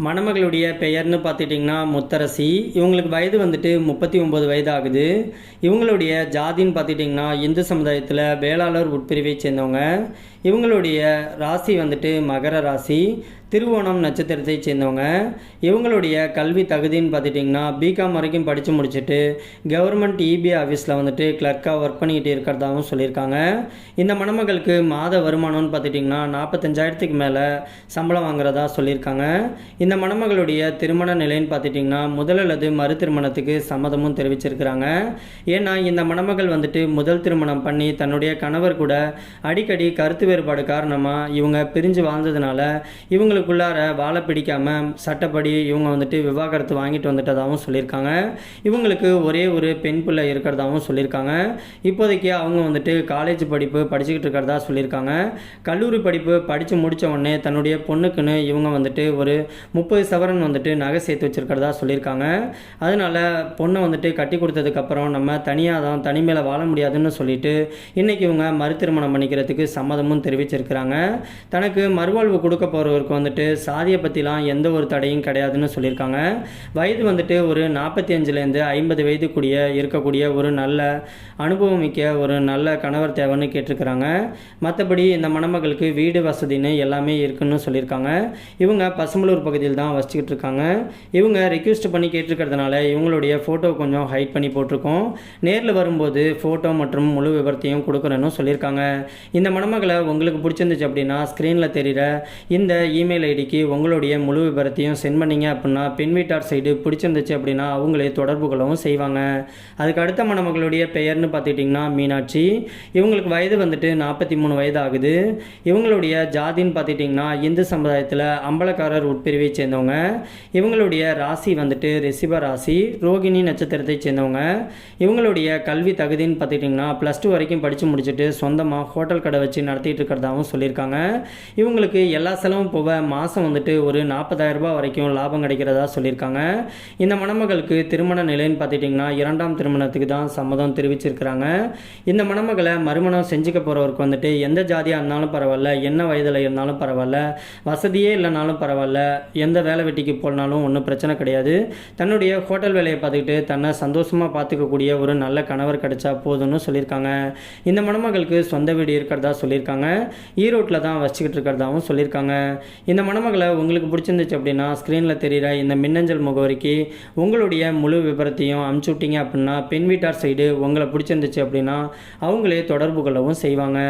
மணமகளுடைய பெயர்னு பார்த்துட்டிங்கன்னா முத்தரசி. இவங்களுக்கு வயது வந்துட்டு முப்பத்தி ஒம்பது வயது ஆகுது இவங்களுடைய ஜாதின்னு பார்த்துட்டிங்கன்னா இந்து சமுதாயத்தில் வேளாளர் உட்பிரிவை சேர்ந்தவங்க. இவங்களுடைய ராசி வந்துட்டு மகர ராசி. திருவோணம் நட்சத்திரத்தை சேர்ந்தவங்க. இவங்களுடைய கல்வி தகுதின்னு பார்த்துட்டிங்கன்னா பிகாம் வரைக்கும் படித்து முடிச்சுட்டு கவர்மெண்ட் இபி ஆஃபீஸில் வந்துட்டு கிளர்க்காக ஒர்க் பண்ணிக்கிட்டு இருக்கிறதாகவும் சொல்லியிருக்காங்க. இந்த மணமகளுக்கு மாத வருமானம்னு பார்த்துட்டிங்கன்னா நாற்பத்தஞ்சாயிரத்துக்கு மேலே சம்பளம் வாங்குறதா சொல்லியிருக்காங்க. இந்த மணமகளுடைய திருமண நிலைன்னு பார்த்துட்டிங்கன்னா முதல் அல்லது மறு திருமணத்துக்கு சம்மதமும் தெரிவிச்சிருக்கிறாங்க. ஏன்னா இந்த மணமகள் வந்துட்டு முதல் திருமணம் பண்ணி தன்னுடைய கணவர் கூட அடிக்கடி கருத்து வேறுபாடு காரணமாக இவங்க பிரிஞ்சு வாழ்ந்ததுனால இவங்களுக்கு இவங்களுக்குள்ளார வாழை பிடிக்காம சட்டப்படி இவங்க வந்துட்டு விவாகரத்து வாங்கிட்டு வந்துட்டதாகவும் சொல்லியிருக்காங்க. இவங்களுக்கு ஒரே ஒரு பெண் பிள்ளை இருக்கிறதாகவும் சொல்லியிருக்காங்க. இப்போதைக்கு அவங்க வந்துட்டு காலேஜ் படிப்பு படிச்சுக்கிட்டு இருக்கிறதா சொல்லியிருக்காங்க. கல்லூரி படிப்பு படித்து முடித்த உடனே தன்னுடைய பொண்ணுக்குன்னு இவங்க வந்துட்டு ஒரு முப்பது சவரன் வந்துட்டு நகை சேர்த்து வச்சிருக்கிறதா சொல்லியிருக்காங்க. அதனால் பொண்ணை வந்துட்டு கட்டி கொடுத்ததுக்கப்புறம் நம்ம தனியாக தான் தனிமையில் வாழ முடியாதுன்னு சொல்லிட்டு இன்னைக்கு இவங்க மறு திருமணம் பண்ணிக்கிறதுக்கு சம்மதமும் தெரிவிச்சிருக்கிறாங்க. தனக்கு மறுவாழ்வு கொடுக்க போகிறவருக்கு வந்துட்டு சாதியை பற்றிலாம் எந்த ஒரு தடையும் கிடையாதுன்னு சொல்லியிருக்காங்க. வயது வந்துட்டு ஒரு நாற்பத்தி அஞ்சுலேருந்து ஐம்பது வயதுக்குரிய இருக்கக்கூடிய ஒரு நல்ல அனுபவம் மிக்க ஒரு நல்ல கணவர் தேவைன்னு கேட்டிருக்கிறாங்க. மற்றபடி இந்த மணமகளுக்கு வீடு வசதின்னு எல்லாமே இருக்குன்னு சொல்லியிருக்காங்க. இவங்க பசம்பலூர் பகுதியில் தான் வசிச்சுக்கிட்டு இருக்காங்க இவங்க ரிக்வெஸ்ட் பண்ணி கேட்டிருக்கிறதுனால இவங்களுடைய ஃபோட்டோ கொஞ்சம் ஹைட் பண்ணி போட்டிருக்கோம். நேரில் வரும்போது ஃபோட்டோ மற்றும் முழு விவரத்தையும் கொடுக்குறேன்னு சொல்லியிருக்காங்க. இந்த மணமகளை உங்களுக்கு பிடிச்சிருந்துச்சு அப்படின்னா ஸ்க்ரீனில் தெரிகிற இந்த இமெயில் ஐடிக்கு உங்களுடைய முழு விவரத்தையும் சென்ட் பண்ணிங்க அப்படின்னா பெண் வீட்டார் சைடு பிடிச்சிருந்துச்சு அப்படின்னா அவங்களே தொடர்பு கொள்ளவும் செய்வாங்க. அதுக்கு அடுத்த மணமகளுடைய பெயர்னு பார்த்துக்கிட்டிங்கன்னா மீனாட்சி. இவங்களுக்கு வயது வந்துட்டு நாற்பத்தி மூணு வயது ஆகுது இவங்களுடைய ஜாதின்னு பார்த்துக்கிட்டிங்கன்னா இந்து சமுதாயத்தில் அம்பலக்காரர் உட்பிரிவை சேர்ந்தவங்க. இவங்களுடைய ராசி வந்துட்டு ரிசிப ராசி ரோகிணி நட்சத்திரத்தை சேர்ந்தவங்க. இவங்களுடைய கல்வி தகுதின்னு பார்த்துக்கிட்டிங்கன்னா ப்ளஸ் டூ வரைக்கும் படித்து முடிச்சுட்டு சொந்தமாக ஹோட்டல் கடை வச்சு நடத்திட்டு இருக்கிறதாகவும் சொல்லியிருக்காங்க. இவங்களுக்கு எல்லா செலவும் போக மாதம் வந்துட்டு ஒரு நாற்பதாயிரரூபா வரைக்கும் லாபம் கிடைக்கிறதா சொல்லியிருக்காங்க. இந்த மணமகளுக்கு திருமண நிலைன்னு பார்த்துட்டிங்கன்னா இரண்டாம் திருமணத்துக்கு தான் சம்மதம் தெரிவிச்சிருக்கிறாங்க. இந்த மணமகளை மறுமணம் செஞ்சுக்க போகிறவருக்கு வந்துட்டு எந்த ஜாதியாக இருந்தாலும் பரவாயில்ல என்ன வயதில் இருந்தாலும் பரவாயில்ல வசதியே இல்லைனாலும் பரவாயில்ல எந்த வேலை வெட்டிக்கு போனாலும் ஒன்றும் பிரச்சனை கிடையாது. தன்னுடைய ஹோட்டல் வேலையை பார்த்துக்கிட்டு தன்னை சந்தோஷமாக பார்த்துக்கக்கூடிய ஒரு நல்ல கணவர் கிடைச்சா போதும்னு சொல்லியிருக்காங்க. இந்த மணமகளுக்கு சொந்த வீடு இருக்கிறதா சொல்லியிருக்காங்க. ஈரோட்டில் தான் வச்சுக்கிட்டு இருக்கிறதாகவும் சொல்லியிருக்காங்க. இந்த மணமகளை உங்களுக்கு பிடிச்சிருந்துச்சு அப்படின்னா ஸ்க்ரீனில் தெரிகிற இந்த மின்னஞ்சல் முகவரிக்கு உங்களுடைய முழு விபரத்தையும் அனுப்பிச்சு விட்டீங்க அப்படின்னா பெண் வீட்டார் சைடு உங்களை பிடிச்சிருந்துச்சு அப்படின்னா அவங்களே தொடர்பு கொள்ளவும் செய்வாங்க.